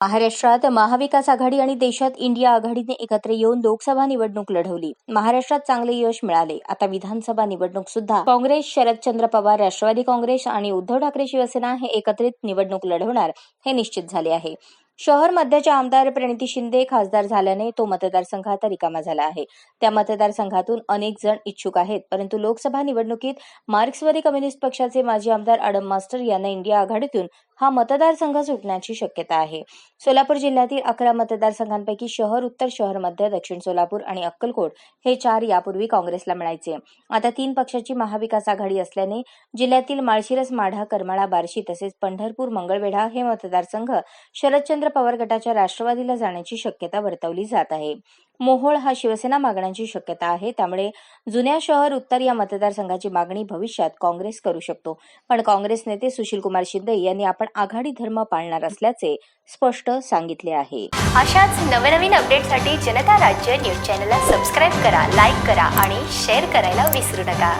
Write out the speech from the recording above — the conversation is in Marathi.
महाराष्ट्रात महाविकास आघाडी आणि देशात इंडिया आघाडीने एकत्र येऊन लोकसभा निवडणूक लढवली. महाराष्ट्रात चांगले यश मिळाले. आता विधानसभा निवडणूक सुद्धा काँग्रेस शरदचंद्र पवार राष्ट्रवादी काँग्रेस आणि उद्धव ठाकरे शिवसेना हे एकत्रित निवडणूक लढवणार हे निश्चित झाले आहे. शहर मध्याच्या आमदार प्रणिती शिंदे खासदार झाल्याने तो मतदारसंघात आता रिकामा झाला आहे. त्या मतदारसंघातून अनेक जण इच्छुक आहेत परंतु लोकसभा निवडणुकीत मार्क्सवादी कम्युनिस्ट पक्षाचे माजी आमदार आडम मास्टर यांना इंडिया आघाडीतून हा मतदारसंघ सुटण्याची शक्यता आहे. सोलापूर जिल्ह्यातील अकरा मतदारसंघांपैकी शहर उत्तर शहर मध्य दक्षिण सोलापूर आणि अक्कलकोट हे चार यापूर्वी काँग्रेसला मिळायचे. आता तीन पक्षाची महाविकास आघाडी असल्याने जिल्ह्यातील माळशिरस माढा करमाळा बार्शी तसेच पंढरपूर मंगळवेढा हे मतदारसंघ शरदचंद्र पवार गटाच्या राष्ट्रवादीला जाण्याची शक्यता वर्तवली जात आहे. मोहोळ हा शिवसेना मागण्याची शक्यता आहे. त्यामुळे जुन्या शहर उत्तर या मतदारसंघाची मागणी भविष्यात काँग्रेस करू शकतो. पण काँग्रेस नेते सुशीलकुमार शिंदे यांनी आपण आघाडी धर्म पाळणार असल्याचे स्पष्ट सांगितले आहे. अशाच नवनवीन अपडेटसाठी जनता राज्य न्यूज चॅनलला सबस्क्राईब करा लाईक करा आणि शेअर करायला विसरू नका.